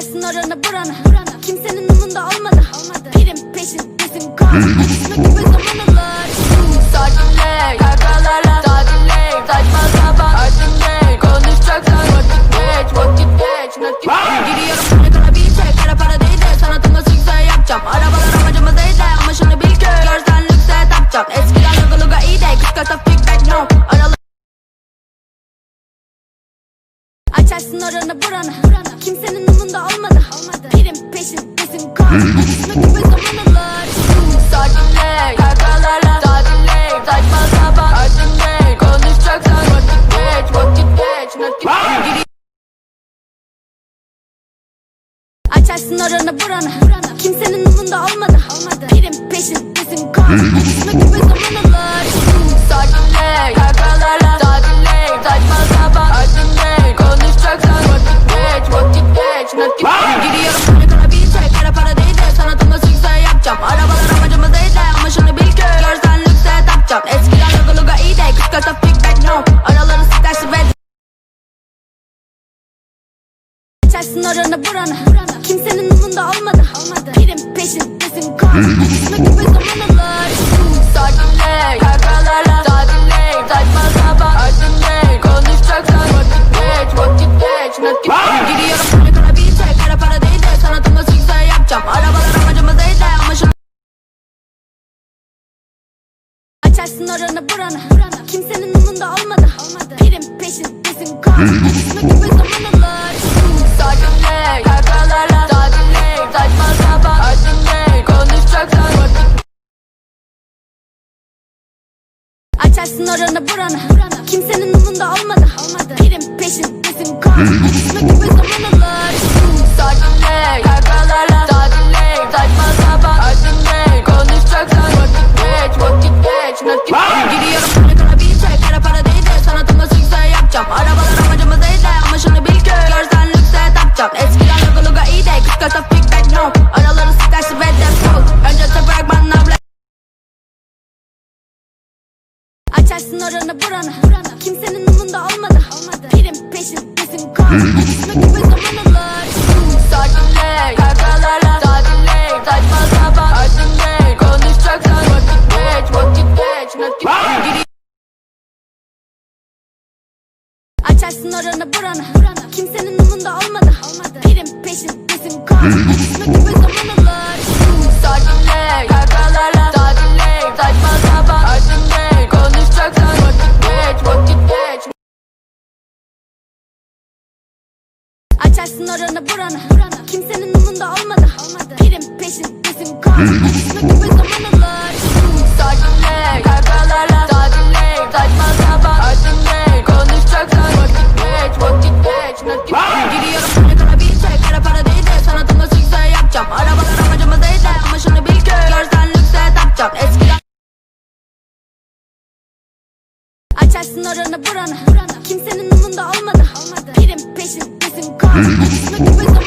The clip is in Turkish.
Açarsın oranı buranı. Kimsenin umunda olmadı. Pirim peşindesin kan. Acısına gibi zaman alır Sakinle, kakalarla Sakinle, saçma sapan. Aydınle, konuşacaksan Vakit geç, vakit geç Nakit Giriyorum ne kadar bir çek Kara para değil de sanatımla sükse yapacağım. Arabalar amacımız değil de Ama şunu bil ki Görsen lükse tapacağım Eskiden luga luga iyi de Kıskasa feedback no. Aralı Açarsın oranı buranı. Kimsenin umunda Açarsın oranı buranı. Kimsenin umunda olmadı. Pirim peşindesin kan Acısına gibi zaman alır Sakinle, kakalarla Sakinle, saçma sapan Aydınle, konuşacaksan Vakit geç, vakit geç Nakit Giriyorum Açarsın oranı buranı. Kimsenin umunda olmadı. Pirim peşindesin kan Acısına gibi zaman alır Sakinle, kakalarla Sakinle, saçma sapan Aydınle, konuşacaksan Vakit geç, vakit geç Nakit Giriyorum ne kadar bir çek Kara para değil de sanatımla sükse yapacağım. Arabalar amacımız değil de Ama şunu Açarsın oranı buranı. Kimsenin umunda olmadı. Pirim peşindesin kan Acısına gibi zaman Açarsın oranı buranı. Kimsenin umunda olmadı. Pirim peşindesin kan Acısına gibi zaman alır Açarsın oranı buranı. Kimsenin umunda olmadı. Pirim peşindesin kan Acısına gibi zaman alır. Sakinle, kakalarla Sakinle, saçma sapan Aydınle, konuşacaksan Vakit geç, vakit geç. Nakit Açarsın oranı buranı. Kimsenin umunda olmadı. Pirim Açarsın oranı buranı. Kimsenin umunda olmadı. Pirim peşindesin kan Acısına gibi zaman alır. Sakinle, kakalarla Sakinle, saçma sapan Aydınle, konuşacaksan Vakit geç, vakit geç Nakit Giriyorum ne kadar bir çek Kara para değil de sanatımla sükse yapacağım? Arabalar amacımız değil de Ama şunu bil ki Görsen lükse tapacağım Eskiden Açarsın oranı buranı. Kimsenin umunda olmadı. Pirim peşindesin kan Acısına gibi zaman